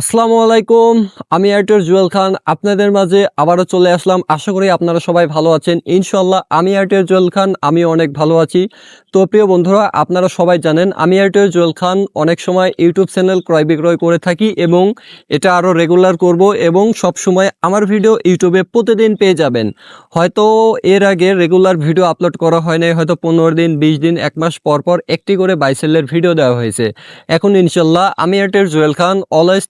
আসসালামু আলাইকুম, আমি এয়ারটেল জুয়েল খান। আপনাদের মাঝে আবারও চলে আসলাম। আশা করি আপনারা সবাই ভালো আছেন। ইনশাল্লাহ আমি এয়ারটেল জুয়েল খান আমি অনেক ভালো আছি। তো প্রিয় বন্ধুরা, আপনারা সবাই জানেন, আমি এয়ারটেল জুয়েল খান অনেক সময় ইউটিউব চ্যানেল ক্রয় বিক্রয় করে থাকি এবং এটা আরও রেগুলার করব এবং সব সময় আমার ভিডিও ইউটিউবে প্রতিদিন পেয়ে যাবেন। হয়তো এর আগে রেগুলার ভিডিও আপলোড করা হয় নাই, হয়তো পনেরো দিন, বিশ দিন, এক মাস পর পর একটি করে বাইসেলের ভিডিও দেওয়া হয়েছে। এখন ইনশাল্লাহ আমি এয়ারটেল জুয়েল খান অলওয়েজ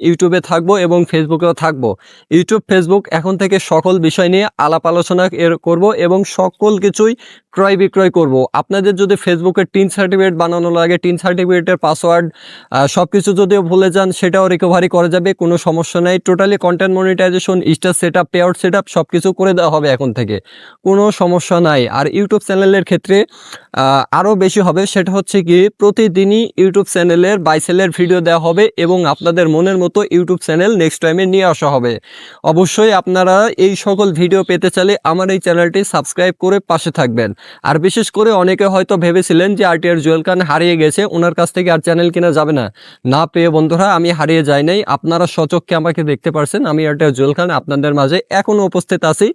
ইউটিউবে থাকব এবং ফেসবুকেও থাকব। ইউটিউব, ফেসবুক এখন থেকে সকল বিষয় নিয়ে আলাপ আলোচনা এর করব এবং সকল কিছুই ক্রয় বিক্রয় করব। আপনাদের যদি ফেসবুকের টিন সার্টিফিকেট বানানো লাগে, টিন সার্টিফিকেটের পাসওয়ার্ড সব কিছু যদিও ভুলে যান, সেটাও রিকভারি করা যাবে, কোনো সমস্যা নেই। Totally content monetization star set up pay out set up সব কিছু করে দেওয়া হবে এখন থেকে। কোনো সমস্যা নাই। আর ইউটিউব চ্যানেলের ক্ষেত্রে আরও বেশি হবে, সেটা হচ্ছে কি, প্রতিদিনই ইউটিউব চ্যানেলের বাইসেলের ভিডিও দেওয়া হবে এবং আপনাদের মনের মতো ইউটিউব চ্যানেল নেক্সট টাইমে নিয়ে আসা হবে। অবশ্যই আপনারা এই সকল ভিডিও পেতে চাইলে আমার এই চ্যানেলটি সাবস্ক্রাইব করে পাশে থাকবেন। আর বিশেষ করে অনেকে হয়তো ভেবেছিলেন যে আরটিআর জুয়েল খান হারিয়ে গেছে ওনার কাছ থেকে আর চ্যানেল কেনা যাবে না। না পেয়ে বন্ধুরা, আমি হারিয়ে যাই নাই। আপনারা সচক্ষে আমাকে দেখতে পারছেন, আমি আরটিআর জুয়েল খান আপনাদের মাঝে এখনও উপস্থিত আছি।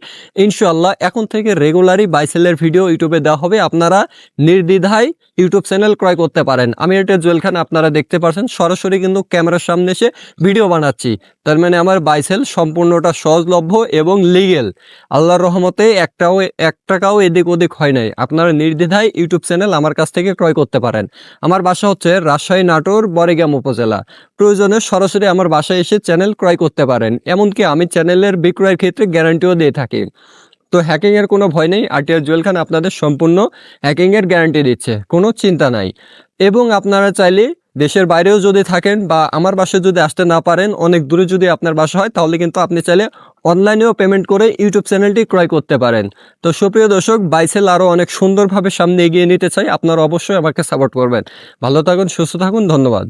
ইনশাল্লাহ এখন থেকে রেগুলারই বাইসেলের ভিডিও ইউটিউবে দেওয়া হবে। আপনারা নির্দ্বিধায় ইউটিউব চ্যানেল ক্রয় করতে পারেন। আমি এটা জুয়েল খান আপনারা দেখতে পারছেন, সরাসরি কিন্তু ক্যামেরার সামনে এসে ভিডিও বানাচ্ছি। তার মানে আমার বাইসেল সম্পূর্ণটা সহজলভ্য এবং লিগেল আল্লাহর রহমতে একটাও, এক টাকাও এদিক ওদিক হয় নাই। আপনারা নির্দ্বিধায় ইউটিউব চ্যানেল আমার কাছ থেকে ক্রয় করতে পারেন। আমার বাসা হচ্ছে রাজশাহী নাটোর বরেগ্রাম উপজেলা। প্রয়োজনে সরাসরি আমার বাসায় এসে চ্যানেল ক্রয় করতে পারেন। এমনকি আমি চ্যানেলের বিক্রয়ের ক্ষেত্রে গ্যারান্টিও দিয়ে থাকি। তো হ্যাকিংয়ের কোনো ভয় নেই। আরটিআর জুয়েল খান আপনাদের সম্পূর্ণ হ্যাকিংয়ের গ্যারান্টি দিচ্ছে। কোনো চিন্তা নাই। এবং আপনারা চাইলে দেশের বাইরেও যদি থাকেন বা আমার বাসায় যদি আসতে না পারেন, অনেক দূরে যদি আপনার বাসা হয়, তাহলে কিন্তু আপনি চাইলে অনলাইনেও পেমেন্ট করে ইউটিউব চ্যানেলটি ক্রয় করতে পারেন। তো সুপ্রিয় দর্শক বাইসেল আরও অনেক সুন্দরভাবে সামনে এগিয়ে নিতে চাই। আপনারা অবশ্যই আমাকে সাপোর্ট করবেন। ভালো থাকুন, সুস্থ থাকুন, ধন্যবাদ।